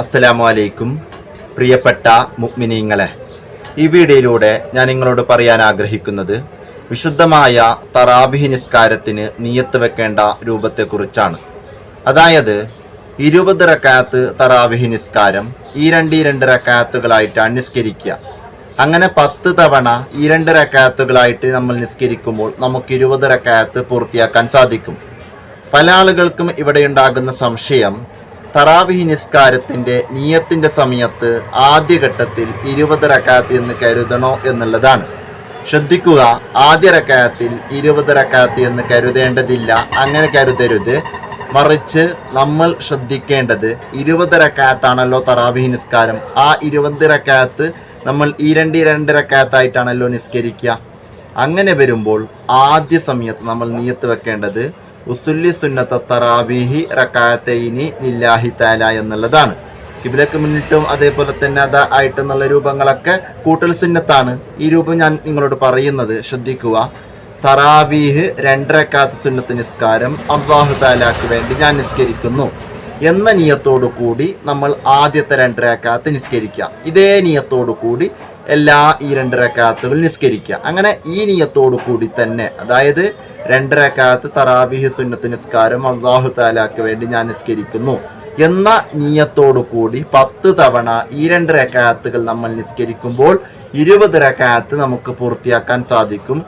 അസ്സലാമു അലൈക്കും പ്രിയപ്പെട്ട മുഗ്മിനീങ്ങളെ. ഈ വീഡിയോയിലൂടെ ഞാൻ നിങ്ങളോട് പറയാൻ ആഗ്രഹിക്കുന്നത് വിശുദ്ധമായ തറാബിഹി നിസ്കാരത്തിന് നീയത്ത് വെക്കേണ്ട രൂപത്തെക്കുറിച്ചാണ്. അതായത് ഇരുപത് റക്കാത്ത് തറാവിഹി നിസ്കാരം ഈ രണ്ട് ഈ രണ്ട് റക്കാത്തുകളായിട്ടാണ് നിസ്കരിക്കുക അങ്ങനെ പത്ത് തവണ ഈ രണ്ട് റക്കാത്തുകളായിട്ട് നമ്മൾ നിസ്കരിക്കുമ്പോൾ നമുക്ക് ഇരുപത് റക്കാത്ത് പൂർത്തിയാക്കാൻ സാധിക്കും. പല ആളുകൾക്കും ഇവിടെ ഉണ്ടാകുന്ന സംശയം തറാവിഹി നിസ്കാരത്തിന്റെ നീയത്തിന്റെ സമയത്ത് ആദ്യഘട്ടത്തിൽ ഇരുപത് റക്കാത്ത് എന്ന് കരുതണോ എന്നുള്ളതാണ്. ശ്രദ്ധിക്കുക ആദ്യ റക്കാത്തിൽ ഇരുപത് റക്കാത്ത് എന്ന് കരുതേണ്ടതില്ല. അങ്ങനെ കരുതരുത്. മറിച്ച് നമ്മൾ ശ്രദ്ധിക്കേണ്ടത് ഇരുപത് റക്കാത്താണല്ലോ തറാവിഹി നിസ്കാരം. ആ ഇരുപത് റക്കാത്ത് നമ്മൾ ഈ രണ്ട് രണ്ട് റക്കാത്തായിട്ടാണല്ലോ നിസ്കരിക്കുക. അങ്ങനെ വരുമ്പോൾ ആദ്യ സമയത്ത് നമ്മൾ നീയത്ത് വെക്കേണ്ടത് ഉസുല്ലി സുന്നത്ത തറാബിഹി റക്കാത്തൈനി നില്ലാഹി താല എന്നുള്ളതാണ്. കിബിലക്ക് മുന്നിട്ടും അതേപോലെ തന്നെ അത ആയിട്ടെന്നുള്ള രൂപങ്ങളൊക്കെ കൂട്ടൽ സുന്നത്താണ്. ഈ രൂപം ഞാൻ നിങ്ങളോട് പറയുന്നത് ശ്രദ്ധിക്കുക. തറാബീഹ് രണ്ടരക്കാത്ത സുന്നത്ത് നിസ്കാരം അള്ളാഹു താലാക്ക് വേണ്ടി ഞാൻ നിസ്കരിക്കുന്നു. എന്ന നിയത്തോടു കൂടി നമ്മൾ ആദ്യത്തെ രണ്ട് റക്കാത്ത് നിസ്കരിക്കുക. ഇതേ നിയത്തോടു കൂടി എല്ലാ ഈ രണ്ട് റക്കാത്തുകൾ നിസ്കരിക്കുക. അങ്ങനെ ഈ നിയത്തോടു കൂടി തന്നെ അതായത് രണ്ട് റക്കാത്ത് തറാബിഹ് സുന്നത്ത് നിസ്കാരം അള്ളാഹു താലാക്ക് വേണ്ടി ഞാൻ നിസ്കരിക്കുന്നു എന്ന നിയത്തോടു കൂടി പത്ത് തവണ ഈ രണ്ട് റക്കാത്തുകൾ നമ്മൾ നിസ്കരിക്കുമ്പോൾ ഇരുപത് റക്കാത്ത് നമുക്ക് പൂർത്തിയാക്കാൻ സാധിക്കും.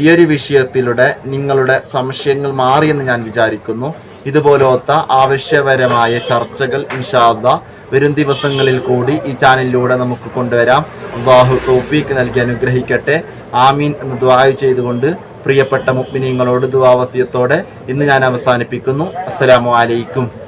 ഈ ഒരു വിഷയത്തിലൂടെ നിങ്ങളുടെ സംശയങ്ങൾ മാറിയെന്ന് ഞാൻ വിചാരിക്കുന്നു. ഇതുപോലത്തെ ആവശ്യപരമായ ചർച്ചകൾ ഇൻഷാല്ല വരും ദിവസങ്ങളിൽ കൂടി ഈ ചാനലിലൂടെ നമുക്ക് കൊണ്ടുവരാം. അള്ളാഹു തോഫീക്ക് നൽകി അനുഗ്രഹിക്കട്ടെ. ആമീൻ എന്ന് ദ്വായ ചെയ്തുകൊണ്ട് പ്രിയപ്പെട്ട മുഗ്മിനീങ്ങളോട് ദുവാവസ്യത്തോടെ ഇന്ന് ഞാൻ അവസാനിപ്പിക്കുന്നു. അസ്സലാമു അലൈക്കും.